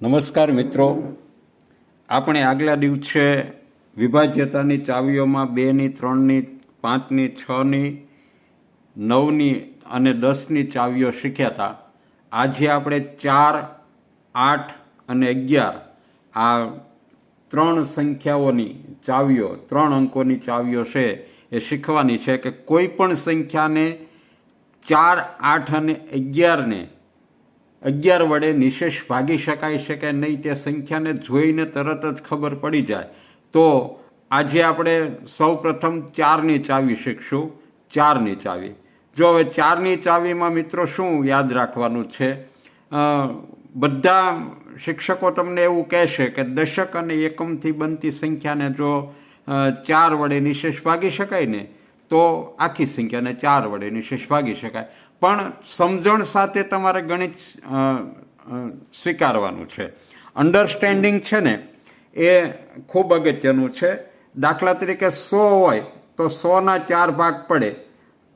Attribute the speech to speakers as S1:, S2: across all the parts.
S1: નમસ્કાર મિત્રો. આપણે આગલા દિવસે વિભાજ્યતાની ચાવીઓમાં બેની, ત્રણની, પાંચની, છની, નવની અને દસની ચાવીઓ શીખ્યા હતા. આજે આપણે ચાર, આઠ અને અગિયાર આ ત્રણ સંખ્યાઓની ચાવીઓ, ત્રણ અંકોની ચાવીઓ છે એ શીખવાની છે કે કોઈ પણ સંખ્યાને ચાર, આઠ અને અગિયારને અગિયાર વડે નિશેષ ભાગી શકાય છે કે નહીં તે સંખ્યાને જોઈને તરત જ ખબર પડી જાય. તો આજે આપણે સૌ પ્રથમ ચારની ચાવી શીખશું. ચારની ચાવી. જો હવે ચારની ચાવીમાં મિત્રો શું યાદ રાખવાનું છે? બધા શિક્ષકો તમને એવું કહેશે કે દશક અને એકમથી બનતી સંખ્યાને જો ચાર વડે નિશેષ ભાગી શકાય ને તો આખી સંખ્યાને ચાર વડે નિશેષ ભાગી શકાય. પણ સમજણ સાથે તમારે ગણિત સ્વીકારવાનું છે. અન્ડરસ્ટેન્ડિંગ છે ને, એ ખૂબ અગત્યનું છે. દાખલા તરીકે સો હોય તો સોના ચાર ભાગ પડે.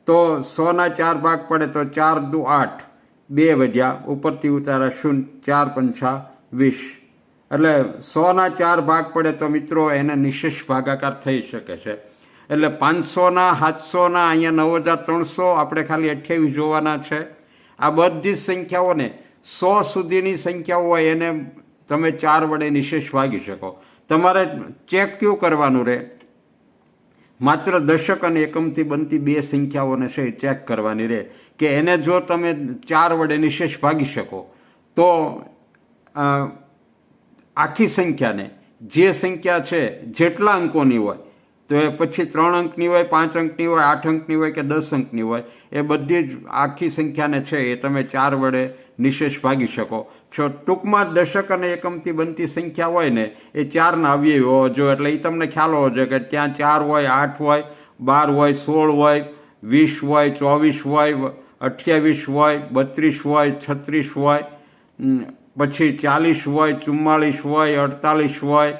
S1: તો સોના ચાર ભાગ પડે તો ચાર દુ આઠ. બે વધ્યા, ઉપરથી ઉતારા શૂન્ય, ચાર પંચા વીસ. એટલે સોના ચાર ભાગ પડે તો મિત્રો એને નિશેષ ભાગાકાર થઈ શકે છે. એટલે પાંચસોના, સાતસોના, અહીંયા નવ હજાર ત્રણસો આપણે ખાલી અઠ્યાવીસ જોવાના છે. આ બધી જ સંખ્યાઓને સો સુધીની સંખ્યાઓ હોય એને તમે ચાર વડે નિશેષ ભાગી શકો. તમારે ચેક કયું કરવાનું રહે માત્ર દશક અને એકમથી બનતી બે સંખ્યાઓને છે ચેક કરવાની રહે કે એને જો તમે ચાર વડે નિશેષ ભાગી શકો, તો આખી સંખ્યાને જે સંખ્યા છે, જેટલા અંકોની હોય તો એ પછી ત્રણ અંકની હોય, પાંચ અંકની હોય, આઠ અંકની હોય કે દસ અંકની હોય, એ બધી જ આખી સંખ્યાને છે એ તમે ચાર વડે નિશેષ ભાગી શકો. છો ટૂંકમાં દશક અને એકમથી બનતી સંખ્યા હોય ને, એ ચારના અવયવી હોવો જોઈએ. એટલે એ તમને ખ્યાલ હોવો જોઈએ કે ત્યાં ચાર હોય, આઠ હોય, બાર હોય, સોળ હોય, વીસ હોય, ચોવીસ હોય, અઠ્યાવીસ હોય, બત્રીસ હોય, છત્રીસ હોય પછી ચાલીસ હોય, ચુમ્માળીસ હોય, અડતાલીસ હોય,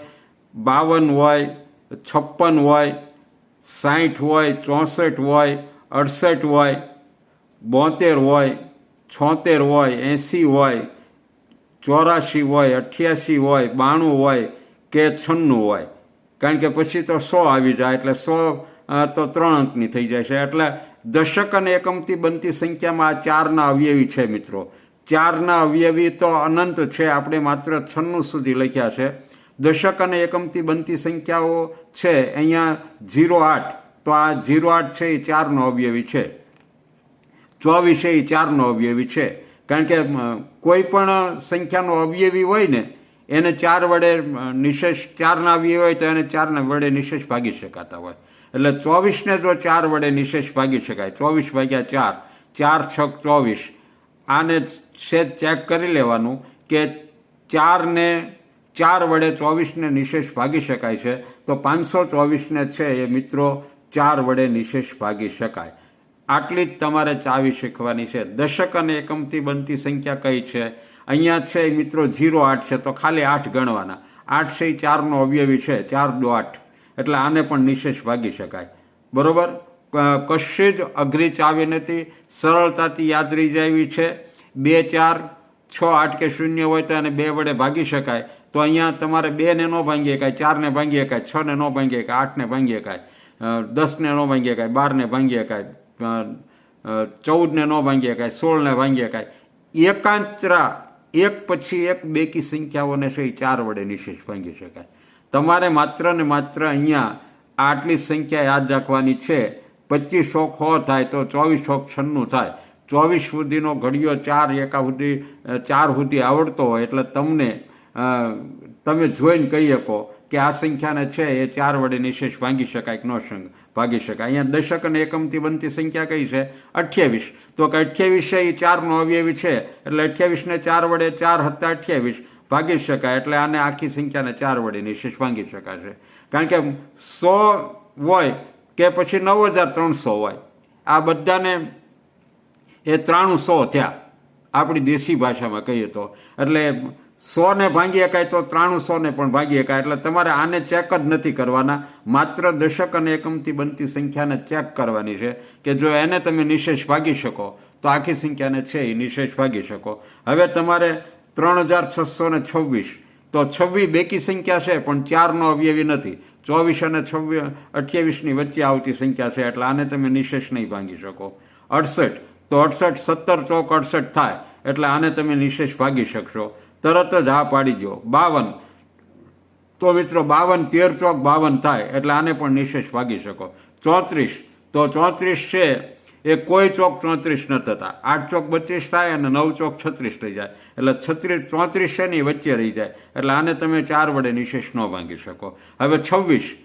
S1: બાવન હોય છપ્પન હોય, સાઠ હોય, ચોસઠ હોય, અડસઠ હોય, બોતેર હોય, છોતેર હોય, એંસી હોય, ચોરાશી હોય અઠ્યાસી હોય, બાણું હોય કે છન્નું હોય. કારણ કે પછી તો સો આવી જાય, એટલે સો તો ત્રણ અંકની થઈ જાય છે. એટલે દશક અને એકમથી બનતી સંખ્યામાં આ ચારના અવયવી છે મિત્રો. ચારના અવયવી તો અનંત છે, આપણે માત્ર છન્નું સુધી લખ્યા છે. દશક અને એકમથી બનતી સંખ્યાઓ છે. અહીંયા ઝીરો આઠ. તો આ ઝીરો આઠ છે એ ચારનો અવયવી છે. ચોવીસ એ ચારનો અવયવી છે. કારણ કે કોઈ પણ સંખ્યાનો અવયવી હોય ને, એને ચાર વડે નિશેષ ચારના અવયવી હોય તો એને ચારના વડે નિશેષ ભાગી શકાતા હોય. એટલે ચોવીસને જો ચાર વડે નિશેષ ભાગી શકાય, ચોવીસ ભાગ્યા ચાર ચાર છક ચોવીસ, આને છે ચેક કરી લેવાનું કે ચારને ચાર વડે ચોવીસને નિશેષ ભાગી શકાય છે. તો પાંચસો ચોવીસને છે એ મિત્રો ચાર વડે નિશેષ ભાગી શકાય. આટલી જ તમારે ચાવી શીખવાની છે. દશક અને એકમથી બનતી સંખ્યા કઈ છે? અહીંયા છે મિત્રો ઝીરો આઠ છે. તો ખાલી આઠ ગણવાના. આઠ છે એ ચારનો અવયવી છે. ચાર દો આઠ. એટલે આને પણ નિશેષ ભાગી શકાય. બરોબર? કશી જ અઘરી ચાવી નથી. સરળતાથી યાદ રહી જાય છે. બે ચાર, છ આઠ કે શૂન્ય હોય તો એને બે વડે ભાગી શકાય. તો અહીંયા તમારે બેને ન ભાંગી શકાય ચારને ભાંગી શકાય છને ન ભાંગી શકાય આઠને ભાંગી શકાય દસને ન ભાંગી શકાય બારને ભાંગી શકાય ચૌદને ન ભાંગી શકાય સોળને ભાંગી શકાય. એકાંતરા, એક પછી એક બેકી સંખ્યાઓને છે એ ચાર વડે નિશેષ ભાંગી શકાય. તમારે માત્ર ને માત્ર અહીંયા આટલી સંખ્યા યાદ રાખવાની છે. પચીસ શોખ હો થાય તો ચોવીસ શોખ છન્નું થાય. ચોવીસ સુધીનો ઘડિયો ચાર એકા સુધી ચાર સુધી આવડતો હોય એટલે તમને તમે જોઈને કહી શકો કે આ સંખ્યાને છે એ ચાર વડે નિશેષ ભાંગી શકાય કે ન ભાગી શકાય. અહીંયા દશક અને એકમથી બનતી સંખ્યા કઈ છે? અઠ્યાવીસ. તો કે અઠ્યાવીસ છે એ ચારનો અવયવી છે, એટલે અઠ્યાવીસને ચાર વડે ચાર હતા અઠ્યાવીસ ભાગી શકાય, એટલે આને આખી સંખ્યાને ચાર વડે નિશેષ ભાંગી શકાશે. કારણ કે સો હોય કે પછી નવ હજાર ત્રણસો હોય. આ બધાને એ ત્રાણું સો થયા. આપણી દેશી ભાષામાં કહીએ તો. એટલે સોને ભાંગી શકાય તો ત્રાણું સોને પણ ભાંગી શકાય. એટલે તમારે આને ચેક જ નથી કરવાના. માત્ર દશક અને એકમથી બનતી સંખ્યાને ચેક કરવાની છે કે જો એને તમે નિશેષ ભાગી શકો, તો આખી સંખ્યાને છે એ નિશેષ ભાગી શકો. હવે તમારે ત્રણ હજાર છસો ને છવ્વીસ. તો છવ્વીસ બેકી સંખ્યા છે, પણ ચારનો અવયવી નથી. ચોવીસ અને છવ્વીસ અઠ્યાવીસની વચ્ચે આવતી સંખ્યા છે, એટલે આને તમે નિશેષ નહીં ભાંગી શકો. અડસઠ. તો અડસઠ, સત્તર ચોક અડસઠ થાય, એટલે આને તમે નિશેષ ભાગી શકશો. તરત જ હા પાડી દો બાવન. તો મિત્રો બાવન, તેર ચોક બાવન થાય, એટલે આને પણ નિશેષ ભાગી શકો. ચોત્રીસ. તો ચોત્રીસ છે, એ કોઈ ચોક ચોત્રીસ ન થતા. આઠ ચોક બત્રીસ થાય અને નવ ચોક છત્રીસ થઈ જાય. એટલે છત્રીસ ચોત્રીસ છે ની વચ્ચે રહી જાય. એટલે આને તમે ચાર વડે નિશેષ ન ભાંગી શકો. હવે છવ્વીસ.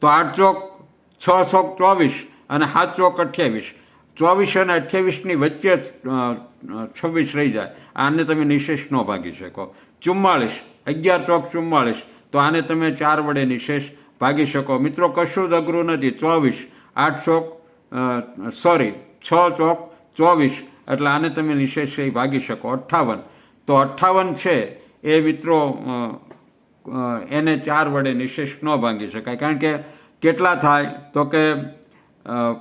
S1: તો આઠ ચોક, છ ચોક ચોવીસ અને સાત ચોક અઠ્યાવીસ. ચોવીસ અને અઠ્યાવીસની વચ્ચે છવ્વીસ રહી જાય. આને તમે નિશેષ ન ભાગી શકો. ચુમ્માળીસ, અગિયાર ચોક ચુમ્માળીસ, તો આને તમે ચાર વડે નિશેષ ભાગી શકો. મિત્રો, કશું જ અઘરું નથી. ચોવીસ, આઠ ચોક સોરી, છ ચોક ચોવીસ, એટલે આને તમે નિશેષ ભાગી શકો. અઠ્ઠાવન, તો અઠ્ઠાવન છે. એ મિત્રો એને ચાર વડે નિશેષ ન ભાંગી શકાય. કારણ કે કેટલા થાય? તો કે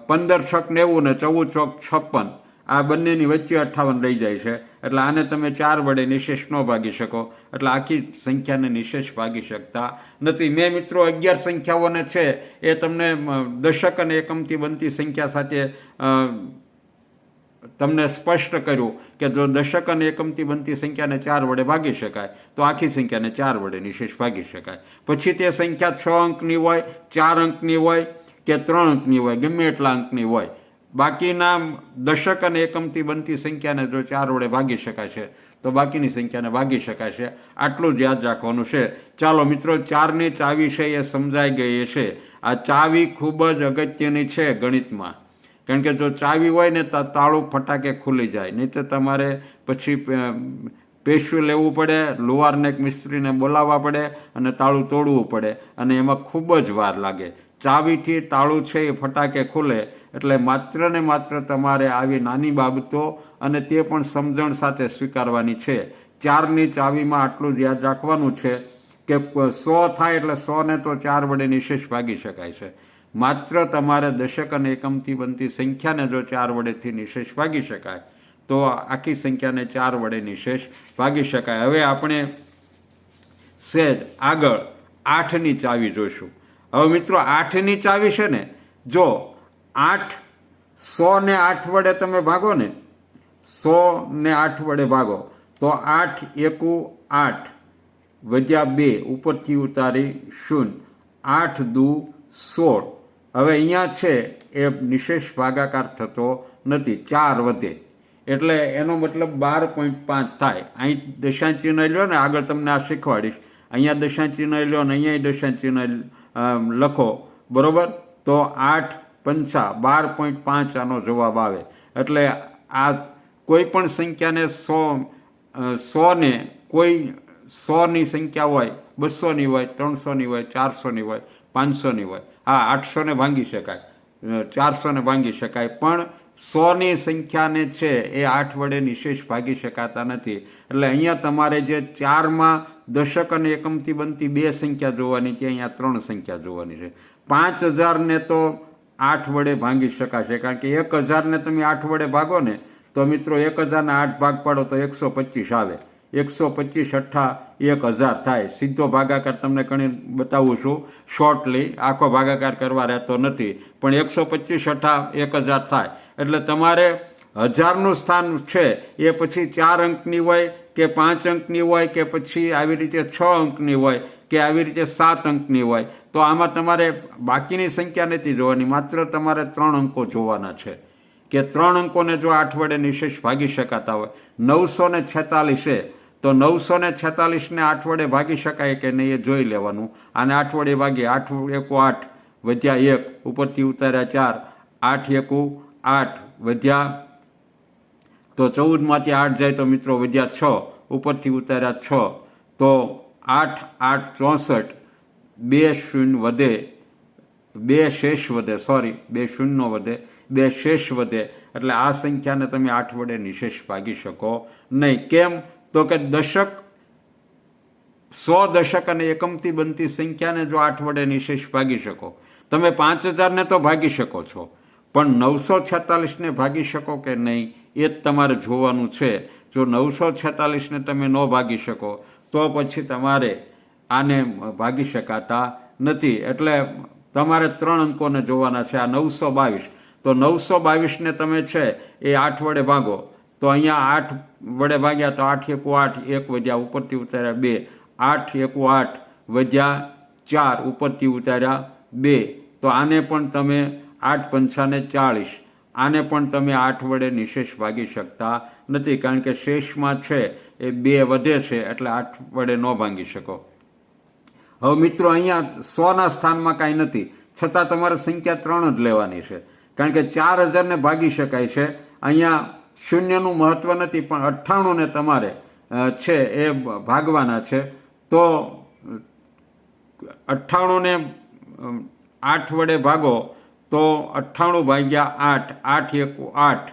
S1: પંદર છક નેવું ને ચૌદ ચોક છપ્પન. આ બંનેની વચ્ચે અઠ્ઠાવન રહી જાય છે. એટલે આને તમે ચાર વડે નિશેષ ન ભાગી શકો. એટલે આખી સંખ્યાને નિશેષ ભાગી શકતા નથી. મેં મિત્રો અગિયાર સંખ્યાઓને છે. એ તમને દશક અને એકમથી બનતી સંખ્યા સાથે તમને સ્પષ્ટ કર્યું કે જો દશક અને એકમથી બનતી સંખ્યાને ચાર વડે ભાગી શકાય, તો આખી સંખ્યાને ચાર વડે નિશેષ ભાગી શકાય. પછી તે સંખ્યા છ અંકની હોય, ચાર અંકની હોય કે ત્રણ અંકની હોય, ગમે એટલા અંકની હોય. બાકીના દશક અને એકમથી બનતી સંખ્યાને જો ચાર વડે ભાગી શકાય છે, તો બાકીની સંખ્યાને ભાગી શકાય છે. આટલું જ યાદ રાખવાનું છે. ચાલો મિત્રો, ચારની ચાવી છે એ સમજાઈ ગઈ છે. આ ચાવી ખૂબ જ અગત્યની છે ગણિતમાં. કારણ કે જો ચાવી હોય ને તો તાળું ફટાકે ખુલી જાય. નહીં તો તમારે પછી પ- લેવું પડે, લુહારને એક મિસ્ત્રીને બોલાવવા પડે અને તાળું તોડવું પડે. અને એમાં ખૂબ જ વાર લાગે. ચાવીથી તાળું છે એ ફટાકે ખુલે, એટલે માત્ર ને માત્ર તમારે આવી નાની બાબતો અને તે પણ સમજણ સાથે સ્વીકારવાની છે. ચારની ચાવીમાં આટલું જ રાખવાનું છે કે સો થાય એટલે સોને તો ચાર વડે નિશેષ ભાગી શકાય છે. માત્ર તમારે દશક અને એકમથી બનતી સંખ્યાને જો ચાર વડેથી નિશેષ ભાગી શકાય, તો આખી સંખ્યાને ચાર વડે નિશેષ ભાગી શકાય. હવે આપણે સેજ આગળ આઠની ચાવી જોઈશું. હવે મિત્રો આઠની ચાવી છે ને, જો આઠ સો ને આઠ વડે તમે ભાગો ને, સો ને આઠ વડે ભાગો, તો આઠ એકુ આઠ વધ્યા બે, ઉપરથી ઉતારી શૂન્ય, આઠ દુ સોળ. હવે અહીંયા છે એ નિશેષ ભાગાકાર થતો નથી, ચાર વધે. એટલે એનો મતલબ બાર પોઈન્ટ પાંચ થાય. અહીં દશાંશ લ્યો ને, આગળ તમને આ શીખવાડીશ. અહીંયા દશાંશ ચિહ્ન લ્યો ને, અહીંયા દશાંશ ચિહ્ન લખો. બરોબર? તો આઠ પંચા બાર પોઈન્ટ પાંચ આનો જવાબ આવે. એટલે આ કોઈ પણ સંખ્યાને સો સોને કોઈ સોની સંખ્યા હોય બસોની હોય, ત્રણસોની હોય, ચારસોની હોય, પાંચસોની હોય, હા, આઠસોને ભાંગી શકાય ચારસોને ભાંગી શકાય. પણ સોની સંખ્યાને છે એ આઠ વડે નિશેષ ભાગી શકાતા નથી. એટલે અહીંયા તમારે જે ચારમાં દશક અને એકમથી બનતી બે સંખ્યા જોવાની ત્યાં અહીંયા ત્રણ સંખ્યા જોવાની છે. પાંચ હજારને તો આઠ વડે ભાંગી શકાશે, કારણ કે એક હજારને તમે આઠ વડે ભાગો ને, તો મિત્રો એક હજારના આઠ ભાગ પાડો તો એકસો પચીસ આવે. એકસો પચીસ અઠ્ઠા એક હજાર થાય. સીધો ભાગાકાર તમને ઘણી બતાવું છું. શોર્ટલી આખો ભાગાકાર કરવા રહેતો નથી. પણ એકસો પચીસ અઠ્ઠા એક હજાર થાય. એટલે તમારે હજારનું સ્થાન છે. એ પછી ચાર અંકની હોય કે પાંચ અંકની હોય કે પછી આવી રીતે છ અંકની હોય કે આવી રીતે સાત અંકની હોય. તો આમાં તમારે બાકીની સંખ્યા નથી જોવાની. માત્ર તમારે ત્રણ અંકો જોવાના છે. કે ત્રણ અંકોને જો આઠ વડે નિશેષ ભાગી શકાતા હોય. નવસો ને છેતાલીસે તો નવસો ને છેતાલીસને આઠવડે ભાગી શકાય કે નહીં એ જોઈ લેવાનું. અને આઠવડે ભાગી આઠ એકો આઠ વધ્યા એક, ઉપરથી ઉતાર્યા ચાર, આઠ એકુ આઠ વધ્યા તો ચૌદમાંથી આઠ જાય તો મિત્રો વધ્યા છ, ઉપરથી ઉતાર્યા છ. તો આઠ આઠ ચોસઠ, બે શૂન્ય વધે, બે શેષ વધે સોરી બે શૂન્ય વધે, બે શેષ વધે. એટલે આ સંખ્યાને તમે આઠ વડે નિશેષ ભાગી શકો નહીં. કેમ? તો કે દશક, સો દશક અને એકમથી બનતી સંખ્યાને જો આઠ વડે નિશેષ ભાગી શકો, તમે પાંચ હજારને તો ભાગી શકો છો, પણ નવસો છેતાલીસને ભાગી શકો કે નહીં, એ જ તમારે જોવાનું છે. જો નવસો છેતાલીસને તમે ન ભાગી શકો, તો પછી તમારે આને ભાગી શકાતા નથી. એટલે તમારે ત્રણ અંકોને જોવાના છે. આ નવસો બાવીસ. તો નવસો બાવીસને તમે છે એ આઠ વડે ભાગો. તો અહીંયા આઠ વડે ભાગ્યા તો આઠ એકુ આઠ, એક વધ્યા ઉપરથી ઉતાર્યા બે. આઠ એકુ આઠ વધ્યા ચાર, ઉપરથી ઉતાર્યા બે. તો આને પણ તમે આઠ પંચાને ચાળીસ. આને પણ તમે આઠ વડે નિશેષ ભાગી શકતા નથી, કારણ કે શેષમાં છે, એ બે વધે છે, એટલે આઠ વડે ન ભાંગી શકો. હવે મિત્રો, અહીંયા સોના સ્થાનમાં કાંઈ નથી, છતાં તમારે સંખ્યા ત્રણ જ લેવાની છે. કારણ કે ચાર હજારને ભાગી શકાય છે. અહીંયા શૂન્યનું મહત્વ નથી, પણ અઠ્ઠાણુંને તમારે છે એ ભાગવાના છે. તો અઠ્ઠાણુંને આઠ વડે ભાગો, તો અઠ્ઠાણું ભાગ્યા આઠ આઠ એકુ આઠ,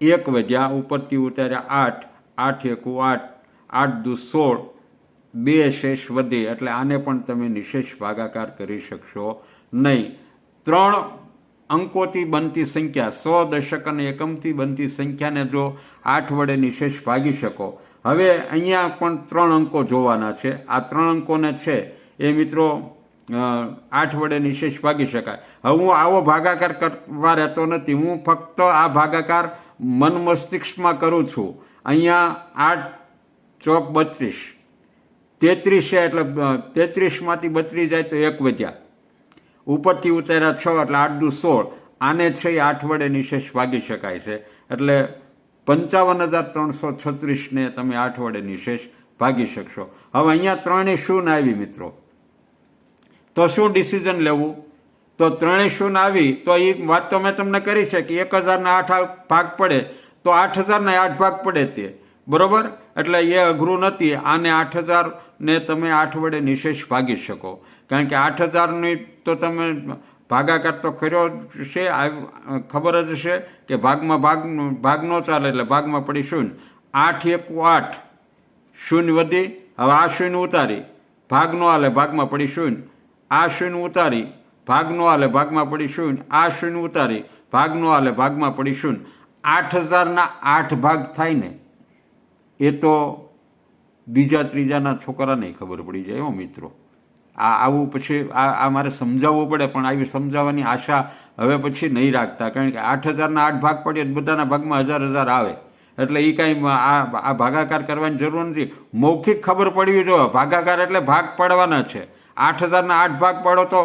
S1: એક વધ્યા ઉપરથી ઉતાર્યા આઠ આઠ એકુ આઠ આઠ દુ સોળ, બે શેષ વધે, એટલે આને પણ તમે નિશેષ ભાગાકાર કરી શકશો નહીં. ત્રણ અંકોથી બનતી સંખ્યા, સો દશક અને એકમથી બનતી સંખ્યાને જો આઠ વડે નિશેષ ભાગી શકો. હવે અહીંયા પણ ત્રણ અંકો જોવાના છે. આ ત્રણ અંકોને છે એ મિત્રો આઠ વડે નિશેષ ભાગી શકાય. હવે હું આવો ભાગાકાર કરવા રહેતો નથી. હું ફક્ત આ ભાગાકાર મન મસ્તિષ્કમાં કરું છું. અહીંયા આઠ ચોક બત્રીસ. તેત્રીસ છે એટલે તેત્રીસમાંથી બત્રીસ જાય તો એક વધ્યા. ઉપરથી ઉતાર્યા છ એટલે આઠ દુ સોળ. આને છે એ આઠ વડે નિશેષ ભાગી શકાય છે. એટલે પંચાવન હજાર ત્રણસો છત્રીસને તમે આઠ વડે નિશેષ ભાગી શકશો. હવે અહીંયા ત્રણે શું આવી મિત્રો. તો શું ડિસિઝન લેવું? તો ત્રણેય શૂન્ય આવી, તો એ વાત તો મેં તમને કરી છે કે એક હજારના આઠ ભાગ પડે, તો આઠ હજારના આઠ ભાગ પડે તે. બરોબર? એટલે એ અઘરું નથી, આને આઠ હજારને તમે આઠ વડે નિશેષ ભાગી શકો. કારણ કે આઠ હજારની તો તમે ભાગાકાર તો કર્યો છે ખબર જ છે કે ભાગમાં ભાગ ભાગ ન ચાલે એટલે ભાગમાં પડી શૂન્ય. આઠ એકુ આઠ, શૂન્ય વધી, હવે આ શૂન્ય ઉતારી. ભાગ ન હાલે ભાગમાં પડી શૂન્ય. આ શૂન્ય ઉતારી, ભાગ ન હાલે ભાગમાં પડી શૂન્ય. આ શૂન્ય ઉતારી, ભાગ ન હાલે ભાગમાં પડી શૂન્ય. આઠ હજારના આઠ ભાગ થાય ને, એ તો બીજા ત્રીજાના છોકરાને ખબર પડી જાય હો મિત્રો. આ આવું પછી આ આ મારે સમજાવવું પડે, પણ આવી સમજાવવાની આશા હવે પછી નહીં રાખતા. કારણ કે આઠ હજારના આઠ ભાગ પડે બધાના ભાગમાં હજાર હજાર આવે. એટલે એ કાંઈ આ આ ભાગાકાર કરવાની જરૂર નથી. મૌખિક ખબર પડવી જોઈએ. ભાગાકાર એટલે ભાગ પડવાના છે. આઠ હજારના આઠ ભાગ પડો તો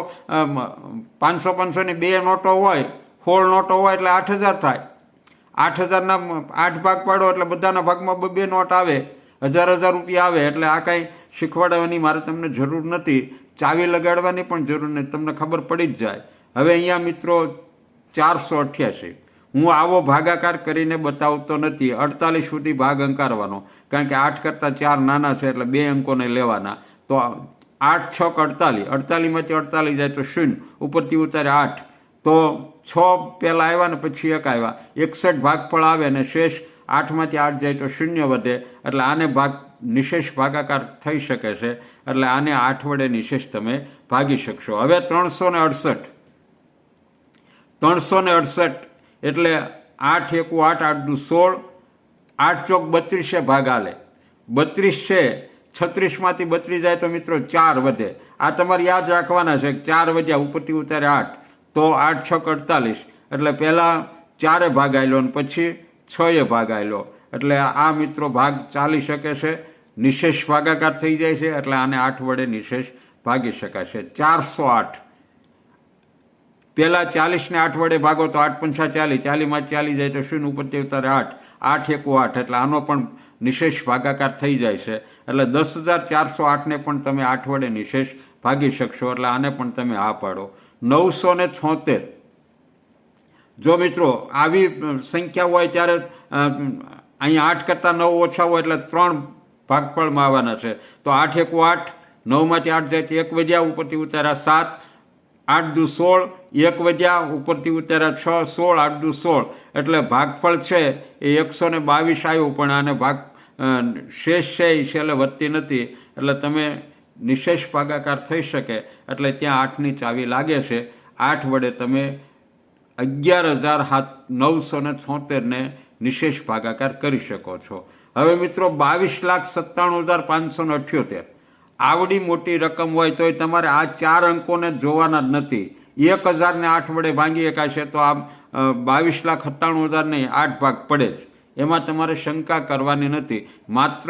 S1: પાંચસો પાંચસોની બે નોટો હોય, સોળ નોટો હોય એટલે આઠ હજાર થાય. આઠ હજારના આઠ ભાગ પાડો એટલે બધાના ભાગમાં બે નોટ આવે. હજાર હજાર રૂપિયા આવે. એટલે આ કાંઈ શીખવાડવાની મારે તમને જરૂર નથી. ચાવી લગાડવાની પણ જરૂર નથી તમને ખબર પડી જ જાય. હવે અહીંયા મિત્રો ચારસો અઠ્યાસી. હું આવો ભાગાકાર કરીને બતાવતો નથી, અડતાલીસ સુધી ભાગ અંકારવાનો. કારણ કે આઠ કરતાં ચાર નાના છે, એટલે બે અંકોને લેવાના. તો આઠ છક અડતાલીસ? અડતાલીસમાંથી અડતાલીસ જાય તો શૂન્ય, ઉપરથી ઉતારે આઠ. તો છ પહેલાં આવ્યા ને પછી એક આવ્યા. એકસઠ ભાગફળ આવે ને શેષ આઠમાંથી આઠ જાય તો શૂન્ય વધે. એટલે આને ભાગ, નિશેષ ભાગાકાર થઈ શકે છે. એટલે આને આઠ વડે નિશેષ તમે ભાગી શકશો. હવે ત્રણસો ને અડસઠ. ત્રણસો ને અડસઠ એટલે આઠ એકુ આઠ આઠ દુ સોળ. આઠ ચોક બત્રીસે ભાગ આલે. બત્રીસ છે. છત્રીસમાંથી બત્રીસ જાય તો મિત્રો ચાર વધે. આ તમારે યાદ રાખવાના છે ચાર વધ્યા ઉપરથી ઉતારે આઠ. તો આઠ છક અડતાલીસ. એટલે પહેલાં ચારે ભાગ આવેલો ને પછી છ એ ભાગ આવેલો એટલે આ મિત્રો ભાગ ચાલી શકે છે. નિશેષ ભાગાકાર થઈ જાય છે, એટલે આને આઠ વડે નિશેષ ભાગી શકાશે ચારસો આઠ. પહેલાં ચાલીસને આઠ વડે ભાગો તો આઠ પંચા ચાલીસ ચાલીમાં ચાલી જાય તો શૂન્ય ઉપરથી ઉતારે આઠ. આઠ એકુ આઠ, એટલે આનો પણ નિશેષ ભાગાકાર થઈ જાય છે. એટલે દસ હજાર ચારસો આઠને પણ તમે આઠ વડે નિશેષ ભાગી શકશો, એટલે આને પણ તમે હા પાડો. નવસો ને છોતેર. જો મિત્રો, આવી સંખ્યા હોય ત્યારે અહીંયા આઠ કરતાં નવ ઓછા હોય એટલે ત્રણ ભાગફળમાં આવવાના છે. તો આઠ એકુ આઠ, નવમાંથી આઠ જાય એક વધ્યા, ઉપરથી ઉતાર્યા સાત, આઠ દુ સોળ, એક વધ્યા, ઉપરથી ઉતાર્યા છ, સોળ, આઠ દુ સોળ. એટલે ભાગફળ છે એ એકસો ને બાવીસ આવ્યું, પણ આને ભાગ શેષ છે એ છેલ્લે વધતી નથી. એટલે તમે નિશેષ ભાગાકાર થઈ શકે, એટલે ત્યાં આઠની ચાવી લાગે છે. આઠ વડે તમે અગિયાર હજાર હાથ નવસો ને છોતેરને નિશેષ ભાગાકાર કરી શકો છો. હવે મિત્રો બાવીસ લાખ સત્તાણું હજાર પાંચસો ને અઠ્યોતેર. આવડી મોટી રકમ હોય તોય તમારે આ ચાર અંકોને જોવાના જ નથી. એક હજારને આઠ વડે ભાંગી શકાશે તો આ બાવીસ લાખ સત્તાણું હજાર નહીં, આઠ ભાગ પડે જ. એમાં તમારે શંકા કરવાની નથી. માત્ર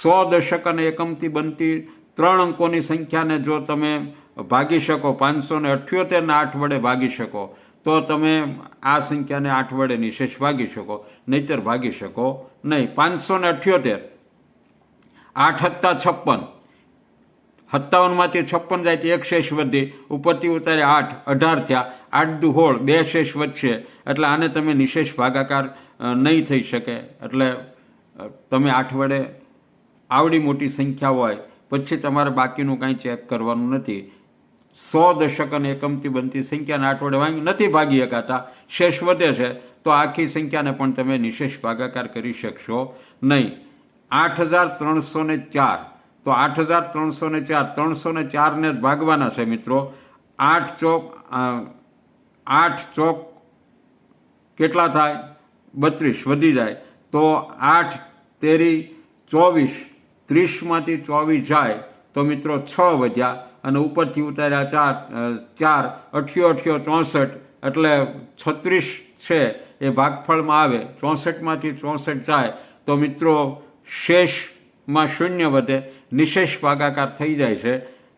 S1: સો દશક અને એકમથી બનતી ત્રણ અંકોની સંખ્યાને જો તમે ભાગી શકો, પાંચસો ને અઠ્યોતેરને આઠ વડે ભાગી શકો, તો તમે આ સંખ્યાને આઠ વડે નિશેષ ભાગી શકો, નહીતર ભાગી શકો. નહીં, પાંચસો ને અઠ્યોતેર. આઠ હત્તા છપ્પન. સત્તાવનમાંથી છપ્પન જાય તો એક શેષ વધી. ઉપરથી ઉતારે આઠ, અઢાર થયા. આઠ દુ હોળ, બે શેષ વધશે. એટલે આને તમે નિશેષ ભાગાકાર નહીં થઈ શકે. એટલે તમે આઠ વડે આવડી મોટી સંખ્યા હોય, પછી તમારે બાકીનું કાંઈ ચેક કરવાનું નથી. સો દશક અને એકમથી બનતી સંખ્યાને આઠવડે વાંગ નથી ભાગી શકાતા શેષ વધે છે, તો આખી સંખ્યાને પણ તમે નિશેષ ભાગાકાર કરી શકશો નહીં. આઠ હજાર ત્રણસો ને ચાર, તો આઠ હજાર ત્રણસો ને ચાર, ત્રણસો ને ચારને ભાગવાના છે મિત્રો. આઠ ચોક આઠ ચોક કેટલા થાય? બત્રીસ વધી જાય. તો આઠ તેરી ચોવીસ, ત્રીસમાંથી ચોવીસ જાય. તો મિત્રો છ વધ્યા. અને ઉપરથી ઉતાર્યા ચાર ચાર અઠ્યો અઠ્યો ચોસઠ, એટલે છત્રીસ છે એ ભાગફળમાં આવે. ચોસઠમાંથી ચોસઠ જાય. તો મિત્રો, શેષમાં શૂન્ય વધે. નિશેષ ભાગાકાર થઈ જાય છે.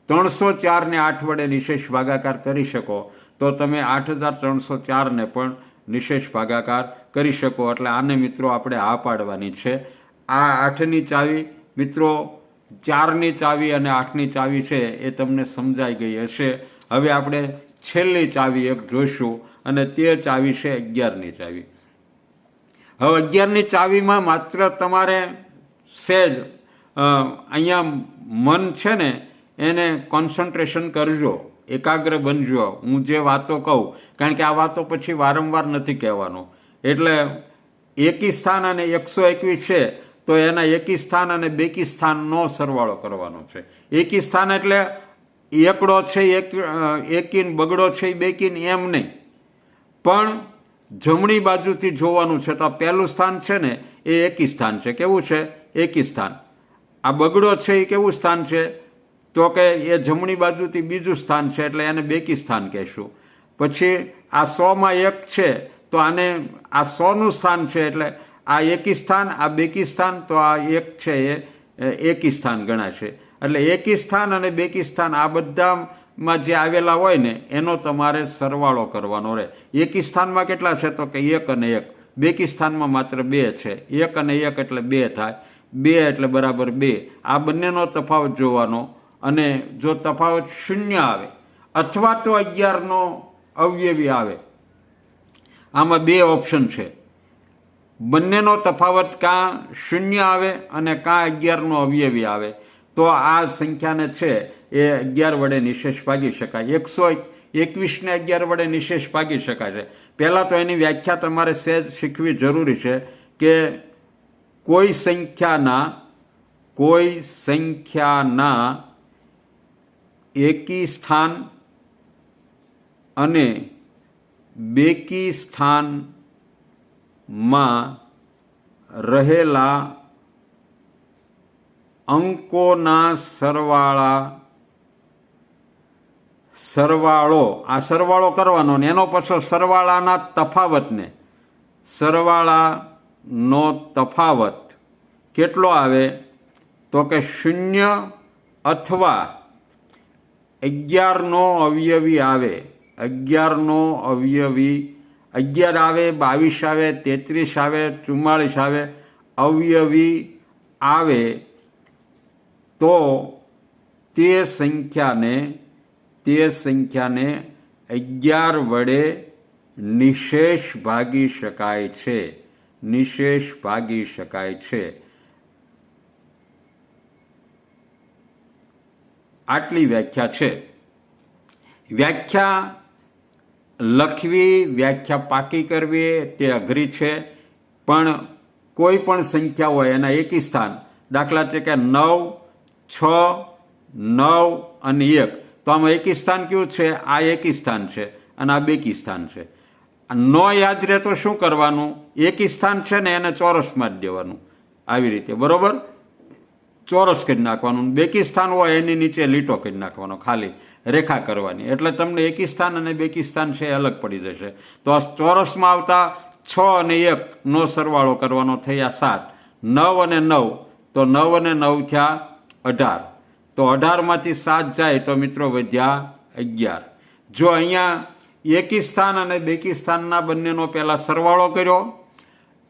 S1: ત્રણસો ચારને આઠ વડે નિશેષ ભાગાકાર કરી શકો. તો તમે આઠ હજાર ત્રણસો ચારને પણ નિશેષ ભાગાકાર કરી શકો. એટલે આને મિત્રો આપણે હા પાડવાની છે. આ આઠની ચાવી મિત્રો ચારની ચાવી અને આઠની ચાવી છે એ તમને સમજાઈ ગઈ હશે. હવે આપણે છેલ્લી ચાવી એક જોઈશું અને તે ચાવી છે અગિયારની ચાવી. હવે અગિયારની ચાવીમાં માત્ર તમારે સહેજ અહીંયા મન છે ને, એને કોન્સન્ટ્રેશન કરજો, એકાગ્ર બનજો. હું જે વાતો કહું, કારણ કે આ વાતો પછી વારંવાર નથી કહેવાનો. એટલે એકી સ્થાન અને એકસો એકવીસ છે. તો એના એકી સ્થાન અને બેકી સ્થાનનો સરવાળો કરવાનો છે. એકી સ્થાન એટલે એકડો છે, એક એકીન બગડો છે, બેકીન એમ નહીં. પણ જમણી બાજુથી જોવાનું છે તો આ પહેલું સ્થાન છે ને, એ એકી સ્થાન છે. કેવું છે? એકી સ્થાન આ બગડો છે એ કેવું સ્થાન છે? તો કે એ જમણી બાજુથી બીજું સ્થાન છે, એટલે એને બેકી સ્થાન કહેશું. પછી આ સોમાં એક છે, તો આને આ સોનું સ્થાન છે, એટલે આ એકિસ્તાન આ બેકિસ્તાન તો આ એક છે એ એકિસ્તાન ગણાશે. એટલે એકિસ્તાન અને બેકિસ્તાન આ બધામાં જે આવેલા હોય ને, એનો તમારે સરવાળો કરવાનો રહે. એકિસ્તાનમાં કેટલા છે? તો કે એક અને એક. બેકી સ્થાનમાં માત્ર બે છે. એક અને એક એટલે બે થાય. બે એટલે બરાબર બે. આ બંનેનો તફાવત જોવાનો. અને જો તફાવત શૂન્ય આવે, અથવા તો અગિયારનો અવયવી આવે, આમાં બે ઓપ્શન છે. બંનેનો તફાવત કાં શૂન્ય આવે અને કાં અગિયારનો અવયવી આવે. તો આ સંખ્યાને છે એ અગિયાર વડે નિશેષ ભાગી શકાય. એકસો એકવીસને અગિયાર વડે નિશેષ ભાગી શકાય છે. પહેલાં તો એની વ્યાખ્યા તમારે સહેજ શીખવી જરૂરી છે કે કોઈ સંખ્યાના કોઈ સંખ્યાના એકી સ્થાન અને બેકી સ્થાનમાં રહેલા અંકોના સરવાળા સરવાળો, આ સરવાળો કરવાનો ને, એનો પાછો સરવાળાના તફાવતને. સરવાળાનો તફાવત કેટલો આવે? તો કે શૂન્ય અથવા અગિયારનો અવયવી આવે. અગિયારનો અવયવી અગિયાર આવે, બાવીસ આવે, તેત્રીસ આવે, ચુમ્માળીસ આવે, અવયવી આવે, તો તે સંખ્યાને તે સંખ્યાને અગિયાર વડે નિશેષ ભાગી શકાય છે. નિશેષ ભાગી શકાય છે. આટલી વ્યાખ્યા છે. વ્યાખ્યા લખવી, વ્યાખ્યા પાકી કરવી તે અઘરી છે. પણ કોઈ પણ સંખ્યા હોય, એના એકી સ્થાન, દાખલા તરીકે નવ, છ, નવ અને એક, તો આમાં એકી સ્થાન કયું છે? આ એકી સ્થાન છે અને આ બેકી સ્થાન છે. ન યાદ રહે તો શું કરવાનું? એકી સ્થાન છે ને એને ચોરસમાં જ દેવાનું. આવી રીતે, બરાબર? ચોરસ કરી નાખવાનું. બેકી સ્થાન હોય એની નીચે લીટો કરી નાખવાનો, ખાલી. રેખા કરવાની. એટલે તમને એકી સ્થાન અને બેકી સ્થાન છે એ અલગ પડી જશે. તો આ ચોરસમાં આવતા છ અને એક નો સરવાળો કરવાનો થયા સાત. નવ અને નવ. તો નવ અને નવ થયા અઢાર. તો અઢારમાંથી સાત જાય તો મિત્રો વધ્યા અગિયાર. જો અહીંયા એકી સ્થાન અને બેકી સ્થાનના બંનેનો પહેલાં સરવાળો કર્યો.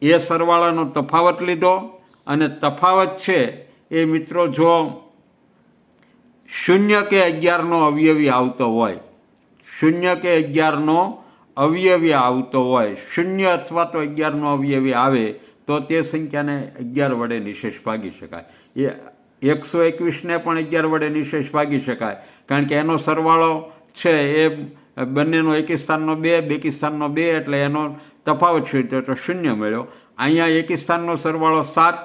S1: એ સરવાળાનો તફાવત લીધો. અને તફાવત છે એ મિત્રો જો શૂન્ય કે અગિયારનો અવયવી આવતો હોય. શૂન્ય કે અગિયારનો અવયવી આવતો હોય. શૂન્ય અથવા તો અગિયારનો અવયવી આવે, તો તે સંખ્યાને અગિયાર વડે નિશેષ ભાગી શકાય. એ એકસો એકવીસને પણ અગિયાર વડે નિશેષ ભાગી શકાય. કારણ કે એનો સરવાળો છે, એ બંનેનો એકિસ્તાનનો બે બેકિસ્તાનનો બે, એટલે એનો તફાવત છે તો શૂન્ય મળ્યો. અહીંયા એકિસ્તાનનો સરવાળો સાત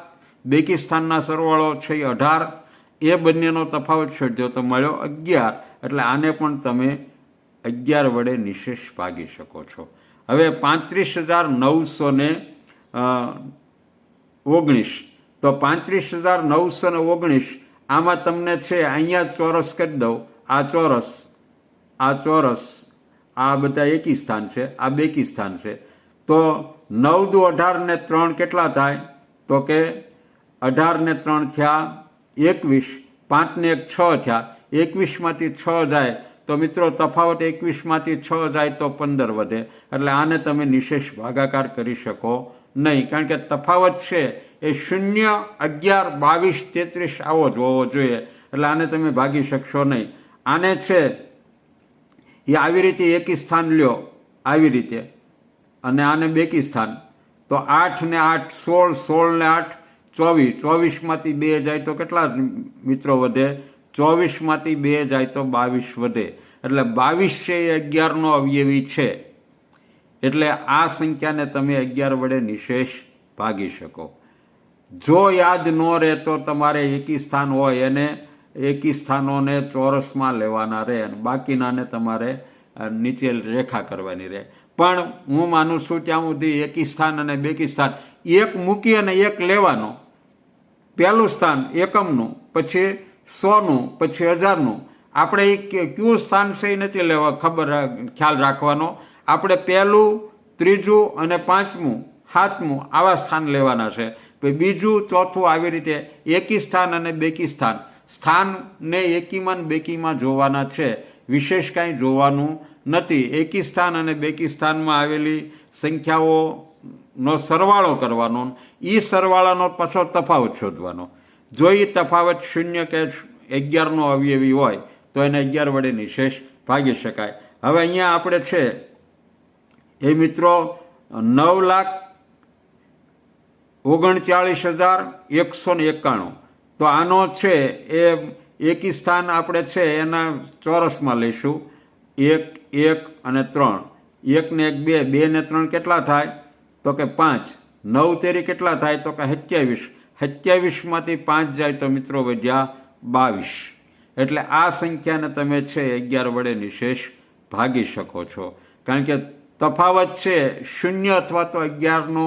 S1: બેકિસ્તાનના સરવાળો છે અઢાર એ બંનેનો તફાવત શોધ્યો તો મળ્યો અગિયાર. એટલે આને પણ તમે અગિયાર વડે નિશેષ ભાગી શકો છો. હવે પાંત્રીસ હજાર નવસો ને ઓગણીસ. તો પાંત્રીસ હજાર નવસો ને ઓગણીસ. આમાં તમને છે, અહીંયા ચોરસ કરી દઉં. આ ચોરસ આ ચોરસ, આ બધા એકી સ્થાન છે, આ બેકી સ્થાન છે. તો નવ દુ અઢાર ને ત્રણ કેટલા થાય? તો કે અઢાર ને ત્રણ થયા એકવીસ, પાંચને એક છ થયા. એકવીસમાંથી છ જાય, તો મિત્રો તફાવત એકવીસમાંથી છ જાય તો પંદર વધે. એટલે આને તમે નિશેષ ભાગાકાર કરી શકો નહીં. કારણ કે તફાવત છે એ શૂન્ય અગિયાર બાવીસ તેત્રીસ આવો જ હોવો જોઈએ. એટલે આને તમે ભાગી શકશો નહીં. આને છે, એ આવી રીતે એકી સ્થાન લ્યો. આવી રીતે. અને આને બેકી સ્થાન. તો આઠ ને આઠ, સોળ સોળ ને આઠ ચોવીસ, ચોવીસમાંથી બે જાય તો કેટલા મિત્રો વધે? ચોવીસમાંથી બે જાય તો બાવીસ વધે. એટલે બાવીસ છે એ અગિયારનો અવયવી છે. એટલે આ સંખ્યાને તમે અગિયાર વડે નિશેષ ભાગી શકો. જો યાદ ન રહે તો તમારે એકી સ્થાન હોય એને એકી સ્થાનોને ચોરસમાં લેવાના રહે અને બાકીનાને તમારે નીચે રેખા કરવાની રહે. પણ હું માનું છું ત્યાં સુધી એકી સ્થાન અને બેકી સ્થાન. એક મૂકી અને એક લેવાનો. પહેલું સ્થાન એકમનું, પછી સોનું, પછી હજારનું. આપણે એ કયું સ્થાન છે એ નથી લેવા ખબર ખ્યાલ રાખવાનો. આપણે પહેલું, ત્રીજું અને પાંચમું, સાતમું આવા સ્થાન લેવાના છે. બીજું, ચોથું આવી રીતે એકી સ્થાન અને બેકી સ્થાન. સ્થાનને એકીમાં બેકીમાં જોવાના છે. વિશેષ કાંઈ જોવાનું નથી. એકી સ્થાન અને બેકી સ્થાનમાં આવેલી સંખ્યાઓનો સરવાળો કરવાનો એ સરવાળાનો પાછો તફાવત શોધવાનો. જો એ તફાવત શૂન્ય કે અગિયારનો અવયવી હોય, તો એને અગિયાર વડે નિશેષ ભાગી શકાય. હવે અહીંયા આપણે છે, એ મિત્રો, નવ લાખ ઓગણચાળીસ હજાર એકસો ને એકાણું. તો આનો છે, એ એકી સ્થાન આપણે છે, એના ચોરસમાં લઈશું. એક એક અને ત્રણ. એક ને એક બે બે ને ત્રણ કેટલા થાય? તો કે પાંચ. નવ તેરી કેટલા થાય? તો કે સત્યાવીસ. સત્યાવીસમાંથી પાંચ જાય તો મિત્રો વધ્યા બાવીસ. એટલે આ સંખ્યાને તમે છે અગિયાર વડે નિશેષ ભાગી શકો છો. કારણ કે તફાવત છે શૂન્ય અથવા તો અગિયારનો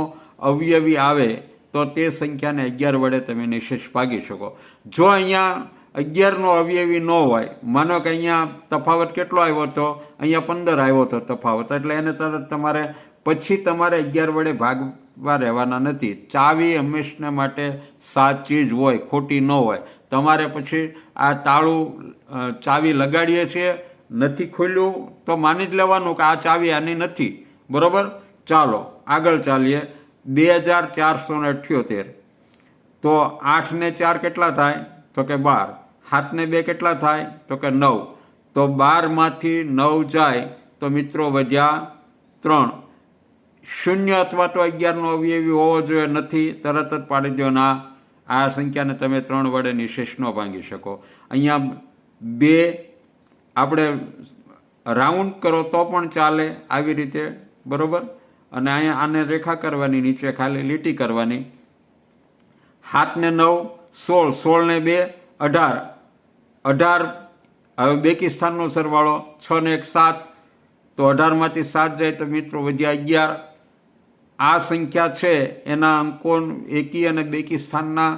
S1: અવયવી આવે તો તે સંખ્યાને અગિયાર વડે તમે નિશેષ ભાગી શકો. જો અહીંયા અગિયારનો અવયવી ન હોય, માનો કે અહીંયા તફાવત કેટલો આવ્યો હતો અહીંયા પંદર આવ્યો હતો તફાવત. એટલે એને તરત તમારે પછી તમારે અગિયાર વડે ભાગવા રહેવાના નથી. ચાવી હંમેશને માટે સાત ચીજ હોય, ખોટી ન હોય. તમારે પછી આ તાળું ચાવી લગાડીએ છીએ, નથી ખોલ્યું, તો માની જ લેવાનું કે આ ચાવી આની નથી. બરાબર? ચાલો, આગળ ચાલીએ. બે હજાર ચારસો ને અઠ્યોતેર. તો આઠ ને ચાર કેટલા થાય? તો કે બાર. હાથને બે કેટલા થાય? તો કે નવ. તો બારમાંથી નવ જાય. તો મિત્રો વધ્યા ત્રણ. શૂન્ય અથવા તો અગિયારનો અવયવી હોવો જોઈએ, નથી, તરત જ પાડી દો. ના, આ સંખ્યાને તમે ત્રણ વડે નિશેષ ન ભાંગી શકો. અહીંયા બે આપણે રાઉન્ડ કરો તો પણ ચાલે આવી રીતે, બરાબર? અને અહીંયા આને રેખા કરવાની, નીચે ખાલી લીટી કરવાની. હાથને નવ, સોળ, સોળને બે, અઢાર. અઢાર, હવે બેકી સ્થાનનો સરવાળો, છ ને એક સાત. તો અઢારમાંથી સાત જાય તો મિત્રો વધ્યા અગિયાર. આ સંખ્યા છે, એના અંકો એકી અને બેકી સ્થાનના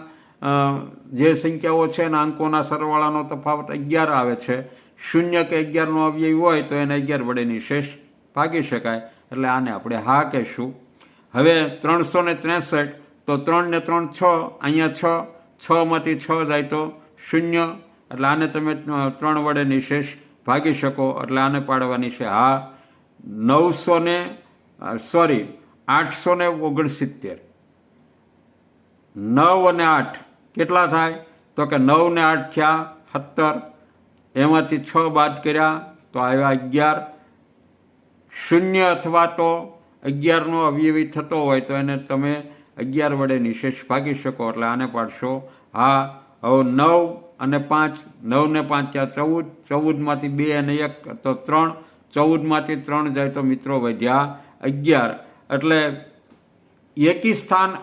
S1: જે સંખ્યાઓ છે, એના અંકોના સરવાળાનો તફાવત અગિયાર આવે છે. શૂન્ય કે અગિયારનો અવ્યય હોય તો એને અગિયાર વડે નિશેષ ભાગી શકાય. એટલે આને આપણે હા કહેશું. હવે ત્રણસો ને ત્રેસઠ, તો ત્રણ ને ત્રણ છ, અહીંયા છ, છમાંથી છ જાય તો શૂન્ય. એટલે આને તમે ત્રણ વડે નિશેષ ભાગી શકો. એટલે આને પાડવાની છે હા. નવસો ને સોરી આઠસો ને ઓગણસિત્તેર. નવ અને આઠ કેટલા થાય? તો કે નવ ને આઠ થયા સત્તર. એમાંથી છ બાદ કર્યા તો આવ્યા અગિયાર. શૂન્ય અથવા તો અગિયારનો અવયવી થતો હોય તો એને તમે અગિયાર વડે નિશેષ ભાગી શકો એટલે આને પાડશો. હા, હવે નવ અને પાંચ, નવ ને પાંચ ત્યાં ચૌદ. ચૌદમાંથી બે અને એક તો ત્રણ. ચૌદમાંથી ત્રણ જાય તો મિત્રો વધ્યા અગિયાર. એટલે એકી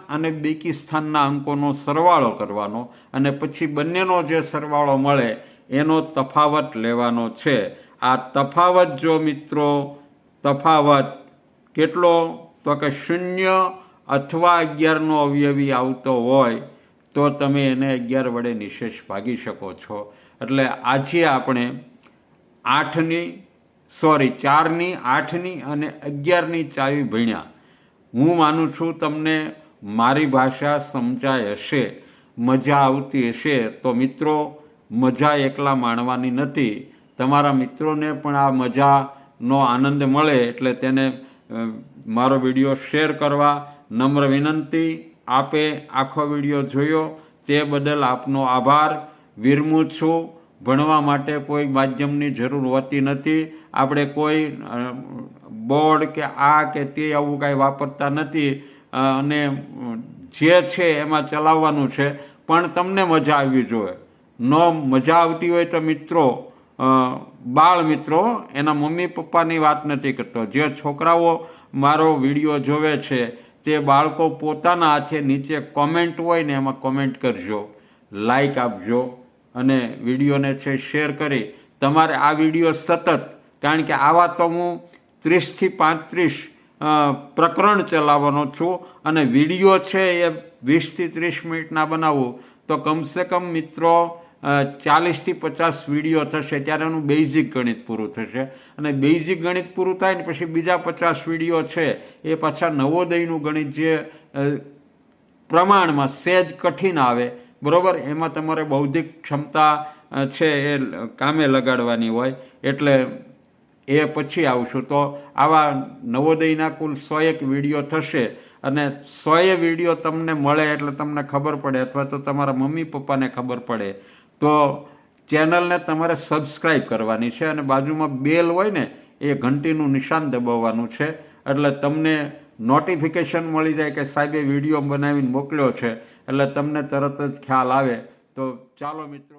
S1: અને બેકી સ્થાનના અંકોનો સરવાળો કરવાનો અને પછી બંનેનો જે સરવાળો મળે એનો તફાવત લેવાનો છે. આ તફાવત જો મિત્રો, તફાવત કેટલો? તો કે શૂન્ય અથવા અગિયારનો અવયવી આવતો હોય તો તમે એને અગિયાર વડે નિશેષ ભાગી શકો છો. એટલે આજે આપણે આઠની સોરી ચારની, આઠની અને અગિયારની ચાવી ભણ્યા. હું માનું છું તમને મારી ભાષા સમજાય હશે, મજા આવતી હશે. તો મિત્રો, મજા એકલા માણવાની નથી. તમારા મિત્રોને પણ આ મજાનો આનંદ મળે એટલે તેને મારો વીડિયો શેર કરવા નમ્ર વિનંતી. આપે આખો વીડિયો જોયો. તે બદલ આપનો આભાર. વિરમું છું. ભણવા માટે કોઈ માધ્યમની જરૂર હોતી નથી. આપણે કોઈ બોર્ડ કે આ કે તે આવું કાંઈ વાપરતા નથી. અને જે છે એમાં ચલાવવાનું છે. પણ તમને મજા આવવી જોઈએ ન મજા આવતી હોય તો મિત્રો બાળ મિત્રો, એના મમ્મી પપ્પાની વાત નથી કરતો. જે છોકરાઓ મારો વીડિયો જોવે છે, તે બાળકો પોતાના હાથે નીચે કોમેન્ટ હોય ને એમાં કોમેન્ટ કરજો. લાઈક આપજો અને વિડીયોને છે શેર કરી. તમારે આ વીડિયો સતત. કારણ કે આવા તો હું ત્રીસથી પાંત્રીસ પ્રકરણ ચલાવવાનો છું અને વીડિયો છે એ વીસથી ત્રીસ મિનિટના બનાવું. તો કમસે કમ મિત્રો ચાલીસથી પચાસ વીડિયો થશે, ત્યારે એનું બેઝિક ગણિત પૂરું થશે. અને બેઝિક ગણિત પૂરું થાય ને પછી બીજા પચાસ વીડિયો છે, એ પાછા નવોદયનું ગણિત જે પ્રમાણમાં સહેજ કઠિન આવે. બરાબર? એમાં તમારે બૌદ્ધિક ક્ષમતા છે એ કામે લગાડવાની હોય. એટલે એ પછી આવશું. તો આવા નવોદયના કુલ સો એક વીડિયો થશે અને સોએ વીડિયો તમને મળે એટલે તમને ખબર પડે અથવા તો તમારા મમ્મી પપ્પાને ખબર પડે. તો ચેનલને તમારે સબસ્ક્રાઈબ કરવાની છે અને બાજુમાં બેલ હોય ને, એ ઘંટીનું નિશાન દબાવવાનું છે. એટલે તમને નોટિફિકેશન મળી જાય કે સાહેબે વીડિયો બનાવીને મોકલ્યો છે. એટલે તમને તરત જ ખ્યાલ આવે. તો ચાલો મિત્રો.